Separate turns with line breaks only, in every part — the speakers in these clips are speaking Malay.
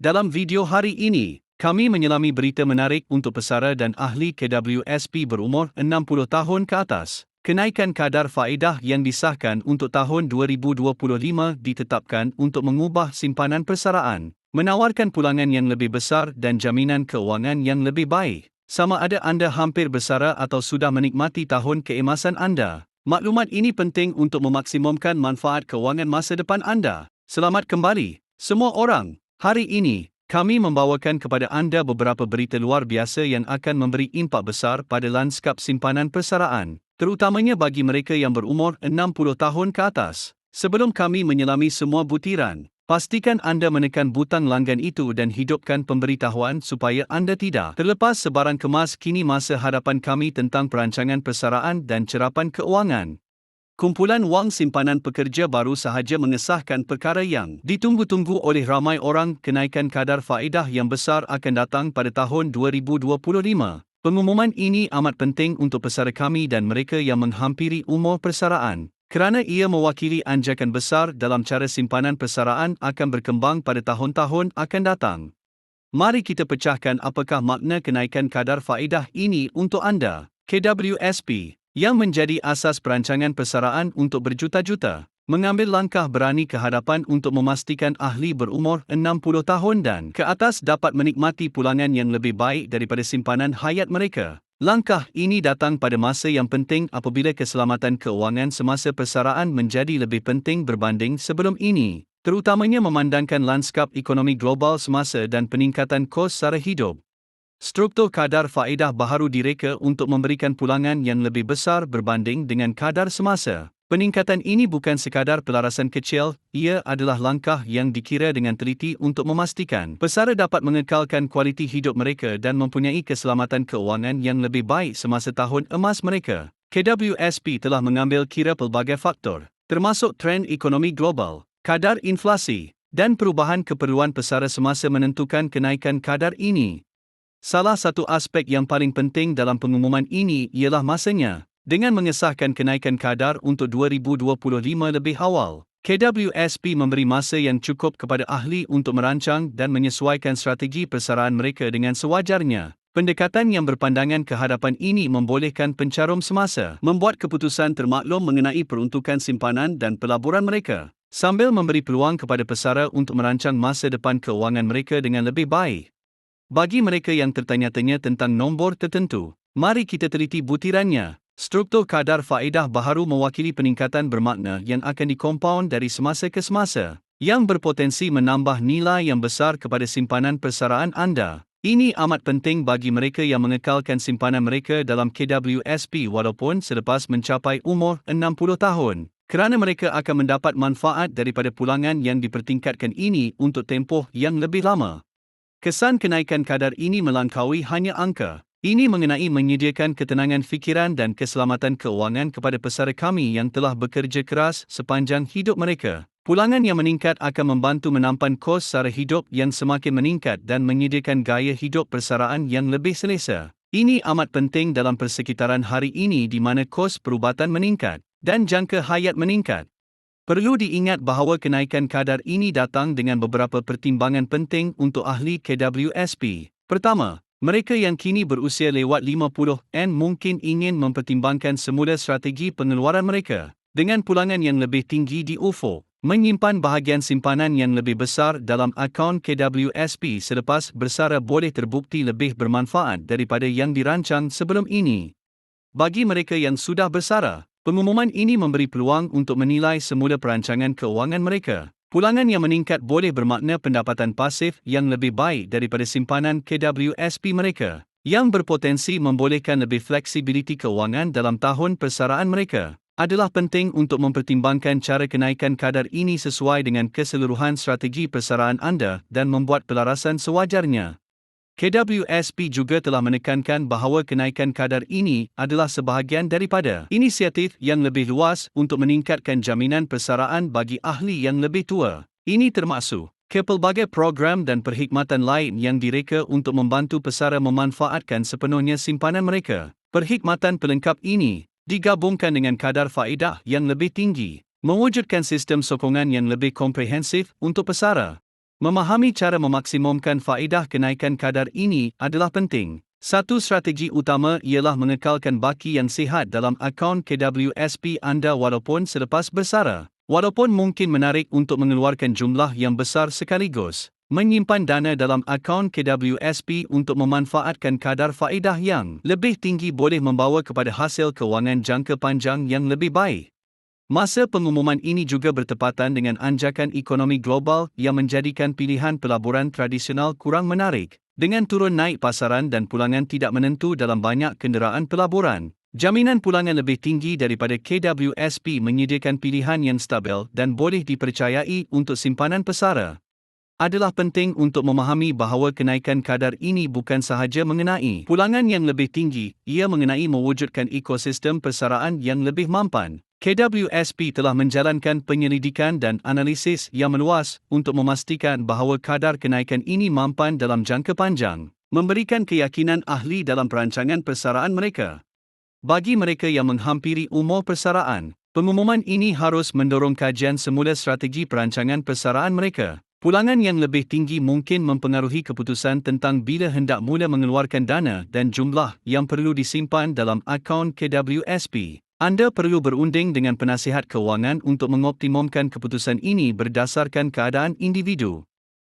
Dalam video hari ini, kami menyelami berita menarik untuk pesara dan ahli KWSP berumur 60 tahun ke atas. Kenaikan kadar faedah yang disahkan untuk tahun 2025 ditetapkan untuk mengubah simpanan persaraan, menawarkan pulangan yang lebih besar dan jaminan keuangan yang lebih baik. Sama ada anda hampir bersara atau sudah menikmati tahun keemasan anda. Maklumat ini penting untuk memaksimumkan manfaat keuangan masa depan anda. Selamat kembali, semua orang. Hari ini, kami membawakan kepada anda beberapa berita luar biasa yang akan memberi impak besar pada lanskap simpanan persaraan, terutamanya bagi mereka yang berumur 60 tahun ke atas. Sebelum kami menyelami semua butiran, pastikan anda menekan butang langgan itu dan hidupkan pemberitahuan supaya anda tidak terlepas sebarang kemas kini masa hadapan kami tentang perancangan persaraan dan cerapan keuangan. Kumpulan Wang Simpanan Pekerja baru sahaja mengesahkan perkara yang ditunggu-tunggu oleh ramai orang kenaikan kadar faedah yang besar akan datang pada tahun 2025. Pengumuman ini amat penting untuk pesara kami dan mereka yang menghampiri umur persaraan kerana ia mewakili anjakan besar dalam cara simpanan persaraan akan berkembang pada tahun-tahun akan datang. Mari kita pecahkan apakah makna kenaikan kadar faedah ini untuk anda. KWSP yang menjadi asas perancangan persaraan untuk berjuta-juta, mengambil langkah berani ke hadapan untuk memastikan ahli berumur 60 tahun dan ke atas dapat menikmati pulangan yang lebih baik daripada simpanan hayat mereka. Langkah ini datang pada masa yang penting apabila keselamatan keuangan semasa persaraan menjadi lebih penting berbanding sebelum ini, terutamanya memandangkan lanskap ekonomi global semasa dan peningkatan kos sara hidup. Struktur kadar faedah baharu direka untuk memberikan pulangan yang lebih besar berbanding dengan kadar semasa. Peningkatan ini bukan sekadar pelarasan kecil, ia adalah langkah yang dikira dengan teliti untuk memastikan pesara dapat mengekalkan kualiti hidup mereka dan mempunyai keselamatan keuangan yang lebih baik semasa tahun emas mereka. KWSP telah mengambil kira pelbagai faktor, termasuk trend ekonomi global, kadar inflasi, dan perubahan keperluan pesara semasa menentukan kenaikan kadar ini. Salah satu aspek yang paling penting dalam pengumuman ini ialah masanya. Dengan mengesahkan kenaikan kadar untuk 2025 lebih awal, KWSP memberi masa yang cukup kepada ahli untuk merancang dan menyesuaikan strategi persaraan mereka dengan sewajarnya. Pendekatan yang berpandangan ke hadapan ini membolehkan pencarum semasa membuat keputusan termaklum mengenai peruntukan simpanan dan pelaburan mereka, sambil memberi peluang kepada pesara untuk merancang masa depan keuangan mereka dengan lebih baik. Bagi mereka yang tertanya-tanya tentang nombor tertentu, mari kita teliti butirannya. Struktur kadar faedah baharu mewakili peningkatan bermakna yang akan dikompaun dari semasa ke semasa, yang berpotensi menambah nilai yang besar kepada simpanan persaraan anda. Ini amat penting bagi mereka yang mengekalkan simpanan mereka dalam KWSP walaupun selepas mencapai umur 60 tahun, kerana mereka akan mendapat manfaat daripada pulangan yang dipertingkatkan ini untuk tempoh yang lebih lama. Kesan kenaikan kadar ini melangkaui hanya angka. Ini mengenai menyediakan ketenangan fikiran dan keselamatan keuangan kepada pesara kami yang telah bekerja keras sepanjang hidup mereka. Pulangan yang meningkat akan membantu menampan kos sara hidup yang semakin meningkat dan menyediakan gaya hidup persaraan yang lebih selesa. Ini amat penting dalam persekitaran hari ini di mana kos perubatan meningkat dan jangka hayat meningkat. Perlu diingat bahawa kenaikan kadar ini datang dengan beberapa pertimbangan penting untuk ahli KWSP. Pertama, mereka yang kini berusia lewat 50 n mungkin ingin mempertimbangkan semula strategi pengeluaran mereka dengan pulangan yang lebih tinggi di UFO, menyimpan bahagian simpanan yang lebih besar dalam akaun KWSP selepas bersara boleh terbukti lebih bermanfaat daripada yang dirancang sebelum ini. Bagi mereka yang sudah bersara, Pengumuman ini memberi peluang untuk menilai semula perancangan keuangan mereka. Pulangan yang meningkat boleh bermakna pendapatan pasif yang lebih baik daripada simpanan KWSP mereka, yang berpotensi membolehkan lebih fleksibiliti keuangan dalam tahun persaraan mereka. Adalah penting untuk mempertimbangkan cara kenaikan kadar ini sesuai dengan keseluruhan strategi persaraan anda dan membuat pelarasan sewajarnya. KWSP juga telah menekankan bahawa kenaikan kadar ini adalah sebahagian daripada inisiatif yang lebih luas untuk meningkatkan jaminan persaraan bagi ahli yang lebih tua. Ini termasuk kepelbagai program dan perkhidmatan lain yang direka untuk membantu pesara memanfaatkan sepenuhnya simpanan mereka. Perkhidmatan pelengkap ini digabungkan dengan kadar faedah yang lebih tinggi, mewujudkan sistem sokongan yang lebih komprehensif untuk pesara. Memahami cara memaksimumkan faedah kenaikan kadar ini adalah penting. Satu strategi utama ialah mengekalkan baki yang sihat dalam akaun KWSP anda walaupun selepas bersara. Walaupun mungkin menarik untuk mengeluarkan jumlah yang besar sekaligus, menyimpan dana dalam akaun KWSP untuk memanfaatkan kadar faedah yang lebih tinggi boleh membawa kepada hasil kewangan jangka panjang yang lebih baik. Masa pengumuman ini juga bertepatan dengan anjakan ekonomi global yang menjadikan pilihan pelaburan tradisional kurang menarik, dengan turun naik pasaran dan pulangan tidak menentu dalam banyak kenderaan pelaburan. Jaminan pulangan lebih tinggi daripada KWSP menyediakan pilihan yang stabil dan boleh dipercayai untuk simpanan pesara. Adalah penting untuk memahami bahawa kenaikan kadar ini bukan sahaja mengenai pulangan yang lebih tinggi, ia mengenai mewujudkan ekosistem persaraan yang lebih mampan. KWSP telah menjalankan penyelidikan dan analisis yang meluas untuk memastikan bahawa kadar kenaikan ini mampan dalam jangka panjang, memberikan keyakinan ahli dalam perancangan persaraan mereka. Bagi mereka yang menghampiri umur persaraan, pengumuman ini harus mendorong kajian semula strategi perancangan persaraan mereka. Pulangan yang lebih tinggi mungkin mempengaruhi keputusan tentang bila hendak mula mengeluarkan dana dan jumlah yang perlu disimpan dalam akaun KWSP. Anda perlu berunding dengan penasihat kewangan untuk mengoptimumkan keputusan ini berdasarkan keadaan individu.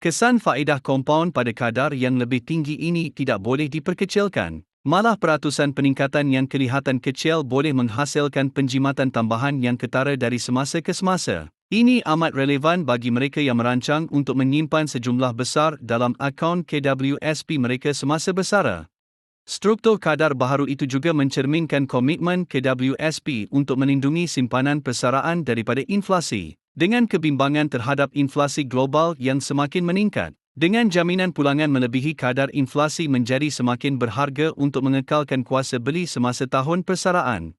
Kesan faedah kompaun pada kadar yang lebih tinggi ini tidak boleh diperkecilkan. Malah peratusan peningkatan yang kelihatan kecil boleh menghasilkan penjimatan tambahan yang ketara dari semasa ke semasa. Ini amat relevan bagi mereka yang merancang untuk menyimpan sejumlah besar dalam akaun KWSP mereka semasa bersara. Struktur kadar baharu itu juga mencerminkan komitmen KWSP untuk melindungi simpanan persaraan daripada inflasi, dengan kebimbangan terhadap inflasi global yang semakin meningkat. Dengan jaminan pulangan melebihi kadar inflasi menjadi semakin berharga untuk mengekalkan kuasa beli semasa tahun persaraan.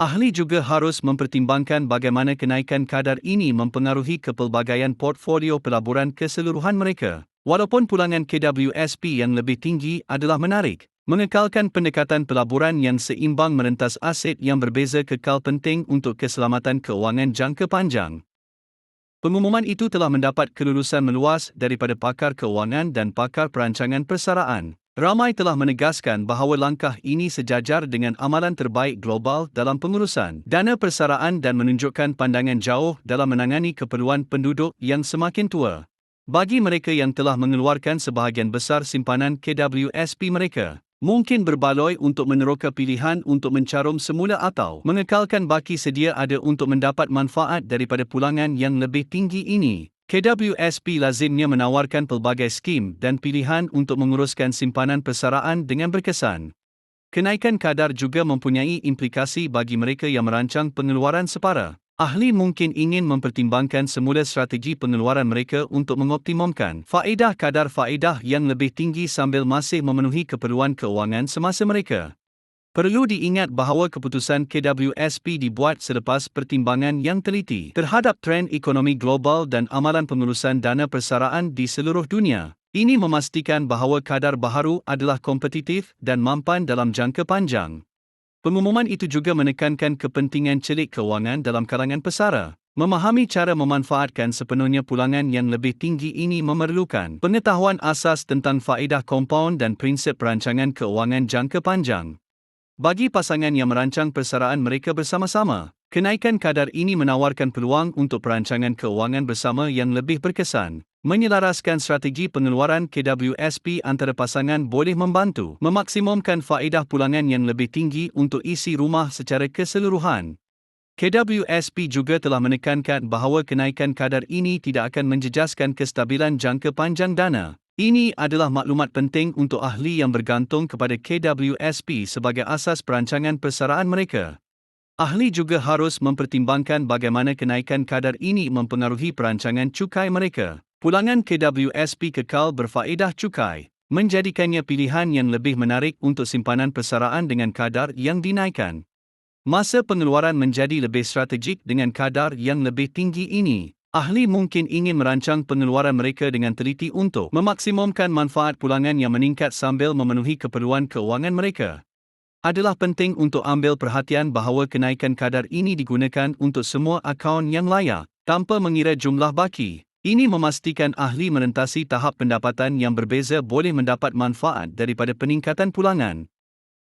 Ahli juga harus mempertimbangkan bagaimana kenaikan kadar ini mempengaruhi kepelbagaian portfolio pelaburan keseluruhan mereka. Walaupun pulangan KWSP yang lebih tinggi adalah menarik, Mengekalkan pendekatan pelaburan yang seimbang merentas aset yang berbeza kekal penting untuk keselamatan keuangan jangka panjang. Pengumuman itu telah mendapat kelulusan meluas daripada pakar keuangan dan pakar perancangan persaraan. Ramai telah menegaskan bahawa langkah ini sejajar dengan amalan terbaik global dalam pengurusan dana persaraan dan menunjukkan pandangan jauh dalam menangani keperluan penduduk yang semakin tua. Bagi mereka yang telah mengeluarkan sebahagian besar simpanan KWSP mereka, mungkin berbaloi untuk meneroka pilihan untuk mencarum semula atau mengekalkan baki sedia ada untuk mendapat manfaat daripada pulangan yang lebih tinggi ini. KWSP lazimnya menawarkan pelbagai skim dan pilihan untuk menguruskan simpanan persaraan dengan berkesan. Kenaikan kadar juga mempunyai implikasi bagi mereka yang merancang pengeluaran separa. Ahli mungkin ingin mempertimbangkan semula strategi pengeluaran mereka untuk mengoptimumkan faedah kadar faedah yang lebih tinggi sambil masih memenuhi keperluan keuangan semasa mereka. Perlu diingat bahawa keputusan KWSP dibuat selepas pertimbangan yang teliti terhadap trend ekonomi global dan amalan pengurusan dana persaraan di seluruh dunia. Ini memastikan bahawa kadar baharu adalah kompetitif dan mampan dalam jangka panjang. Pengumuman itu juga menekankan kepentingan celik kewangan dalam kalangan pesara. Memahami cara memanfaatkan sepenuhnya pulangan yang lebih tinggi ini memerlukan pengetahuan asas tentang faedah kompaun dan prinsip perancangan keuangan jangka panjang. Bagi pasangan yang merancang persaraan mereka bersama-sama, kenaikan kadar ini menawarkan peluang untuk perancangan keuangan bersama yang lebih berkesan. Menyelaraskan strategi pengeluaran KWSP antara pasangan boleh membantu memaksimumkan faedah pulangan yang lebih tinggi untuk isi rumah secara keseluruhan. KWSP juga telah menekankan bahawa kenaikan kadar ini tidak akan menjejaskan kestabilan jangka panjang dana. Ini adalah maklumat penting untuk ahli yang bergantung kepada KWSP sebagai asas perancangan persaraan mereka. Ahli juga harus mempertimbangkan bagaimana kenaikan kadar ini mempengaruhi perancangan cukai mereka. Pulangan KWSP kekal berfaedah cukai, menjadikannya pilihan yang lebih menarik untuk simpanan persaraan dengan kadar yang dinaikkan. Masa pengeluaran menjadi lebih strategik dengan kadar yang lebih tinggi ini. Ahli mungkin ingin merancang pengeluaran mereka dengan teliti untuk memaksimumkan manfaat pulangan yang meningkat sambil memenuhi keperluan keuangan mereka. Adalah penting untuk ambil perhatian bahawa kenaikan kadar ini digunakan untuk semua akaun yang layak, tanpa mengira jumlah baki. Ini memastikan ahli merentasi tahap pendapatan yang berbeza boleh mendapat manfaat daripada peningkatan pulangan.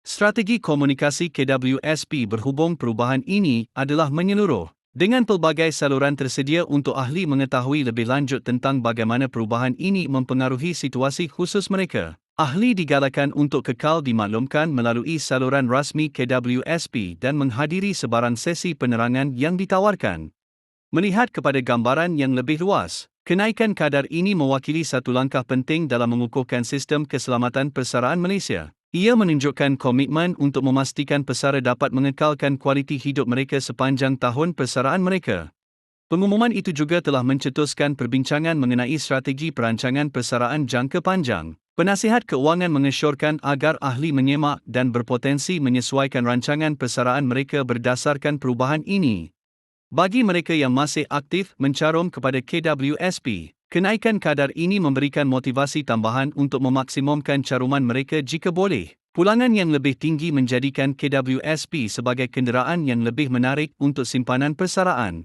Strategi komunikasi KWSP berhubung perubahan ini adalah menyeluruh. Dengan pelbagai saluran tersedia untuk ahli mengetahui lebih lanjut tentang bagaimana perubahan ini mempengaruhi situasi khusus mereka. Ahli digalakkan untuk kekal dimaklumkan melalui saluran rasmi KWSP dan menghadiri sebarang sesi penerangan yang ditawarkan. Melihat kepada gambaran yang lebih luas, kenaikan kadar ini mewakili satu langkah penting dalam mengukuhkan sistem keselamatan persaraan Malaysia. Ia menunjukkan komitmen untuk memastikan pesara dapat mengekalkan kualiti hidup mereka sepanjang tahun persaraan mereka. Pengumuman itu juga telah mencetuskan perbincangan mengenai strategi perancangan persaraan jangka panjang. Penasihat keuangan mengesyorkan agar ahli menyemak dan berpotensi menyesuaikan rancangan persaraan mereka berdasarkan perubahan ini. Bagi mereka yang masih aktif mencarum kepada KWSP, kenaikan kadar ini memberikan motivasi tambahan untuk memaksimumkan caruman mereka jika boleh. Pulangan yang lebih tinggi menjadikan KWSP sebagai kenderaan yang lebih menarik untuk simpanan persaraan.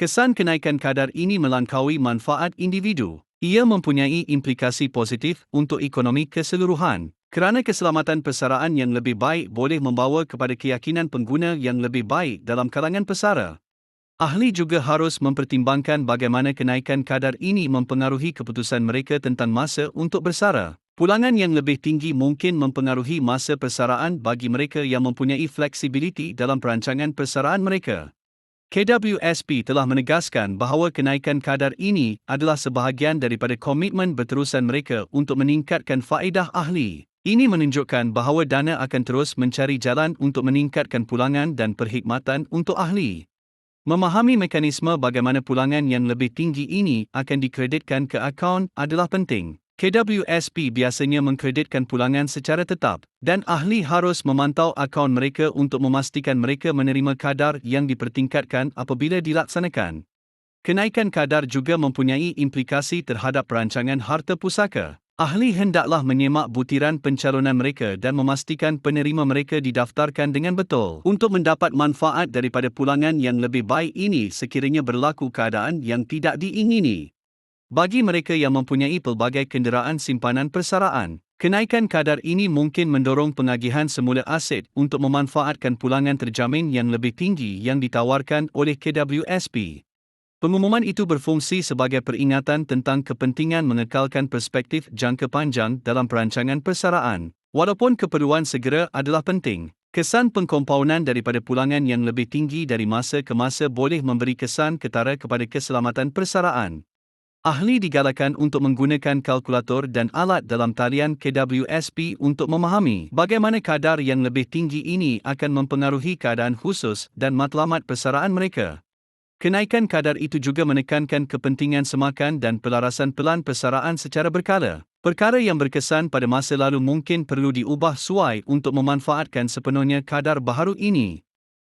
Kesan kenaikan kadar ini melangkaui manfaat individu. Ia mempunyai implikasi positif untuk ekonomi keseluruhan kerana keselamatan persaraan yang lebih baik boleh membawa kepada keyakinan pengguna yang lebih baik dalam kalangan pesara. Ahli juga harus mempertimbangkan bagaimana kenaikan kadar ini mempengaruhi keputusan mereka tentang masa untuk bersara. Pulangan yang lebih tinggi mungkin mempengaruhi masa persaraan bagi mereka yang mempunyai fleksibiliti dalam perancangan persaraan mereka. KWSP telah menegaskan bahawa kenaikan kadar ini adalah sebahagian daripada komitmen berterusan mereka untuk meningkatkan faedah ahli. Ini menunjukkan bahawa dana akan terus mencari jalan untuk meningkatkan pulangan dan perkhidmatan untuk ahli. Memahami mekanisme bagaimana pulangan yang lebih tinggi ini akan dikreditkan ke akaun adalah penting. KWSP biasanya mengkreditkan pulangan secara tetap dan ahli harus memantau akaun mereka untuk memastikan mereka menerima kadar yang dipertingkatkan apabila dilaksanakan. Kenaikan kadar juga mempunyai implikasi terhadap perancangan harta pusaka. Ahli hendaklah menyemak butiran pencalonan mereka dan memastikan penerima mereka didaftarkan dengan betul untuk mendapat manfaat daripada pulangan yang lebih baik ini sekiranya berlaku keadaan yang tidak diingini. Bagi mereka yang mempunyai pelbagai kenderaan simpanan persaraan, kenaikan kadar ini mungkin mendorong pengagihan semula aset untuk memanfaatkan pulangan terjamin yang lebih tinggi yang ditawarkan oleh KWSP. Pengumuman itu berfungsi sebagai peringatan tentang kepentingan mengekalkan perspektif jangka panjang dalam perancangan persaraan. Walaupun keperluan segera adalah penting, kesan pengkompaunan daripada pulangan yang lebih tinggi dari masa ke masa boleh memberi kesan ketara kepada keselamatan persaraan. Ahli digalakkan untuk menggunakan kalkulator dan alat dalam talian KWSP untuk memahami bagaimana kadar yang lebih tinggi ini akan mempengaruhi keadaan khusus dan matlamat persaraan mereka. Kenaikan kadar itu juga menekankan kepentingan semakan dan pelarasan pelan persaraan secara berkala. Perkara yang berkesan pada masa lalu mungkin perlu diubah suai untuk memanfaatkan sepenuhnya kadar baharu ini.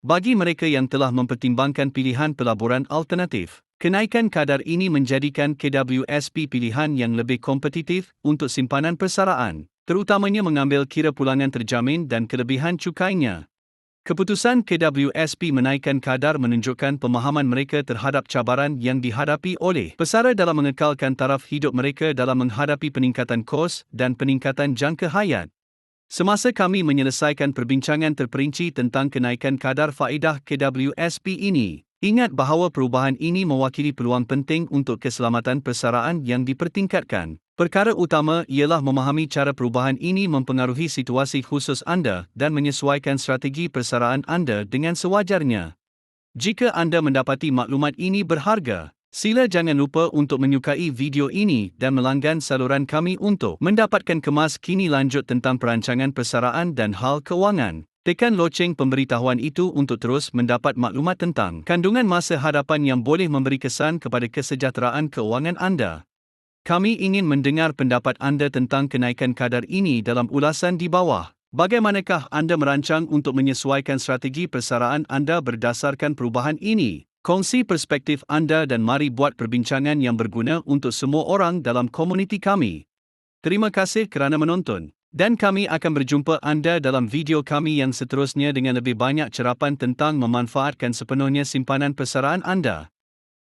Bagi mereka yang telah mempertimbangkan pilihan pelaburan alternatif, Kenaikan kadar ini menjadikan KWSP pilihan yang lebih kompetitif untuk simpanan persaraan, terutamanya mengambil kira pulangan terjamin dan kelebihan cukainya. Keputusan KWSP menaikkan kadar menunjukkan pemahaman mereka terhadap cabaran yang dihadapi oleh pesara dalam mengekalkan taraf hidup mereka dalam menghadapi peningkatan kos dan peningkatan jangka hayat. Semasa kami menyelesaikan perbincangan terperinci tentang kenaikan kadar faedah KWSP ini, Ingat bahawa perubahan ini mewakili peluang penting untuk keselamatan persaraan yang dipertingkatkan. Perkara utama ialah memahami cara perubahan ini mempengaruhi situasi khusus anda dan menyesuaikan strategi persaraan anda dengan sewajarnya. Jika anda mendapati maklumat ini berharga, sila jangan lupa untuk menyukai video ini dan melanggan saluran kami untuk mendapatkan kemas kini lanjut tentang perancangan persaraan dan hal kewangan. Tekan loceng pemberitahuan itu untuk terus mendapat maklumat tentang kandungan masa hadapan yang boleh memberi kesan kepada kesejahteraan keuangan anda. Kami ingin mendengar pendapat anda tentang kenaikan kadar ini dalam ulasan di bawah. Bagaimanakah anda merancang untuk menyesuaikan strategi persaraan anda berdasarkan perubahan ini? Kongsi perspektif anda dan mari buat perbincangan yang berguna untuk semua orang dalam komuniti kami. Terima kasih kerana menonton. Dan kami akan berjumpa anda dalam video kami yang seterusnya dengan lebih banyak cerapan tentang memanfaatkan sepenuhnya simpanan persaraan anda.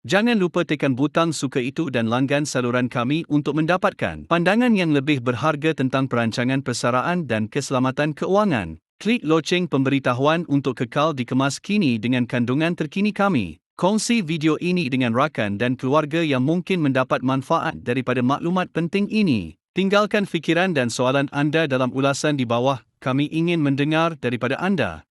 Jangan lupa tekan butang suka itu dan langgan saluran kami untuk mendapatkan pandangan yang lebih berharga tentang perancangan persaraan dan keselamatan keuangan. Klik loceng pemberitahuan untuk kekal dikemas kini dengan kandungan terkini kami. Kongsi video ini dengan rakan dan keluarga yang mungkin mendapat manfaat daripada maklumat penting ini. Tinggalkan fikiran dan soalan anda dalam ulasan di bawah. Kami ingin mendengar daripada anda.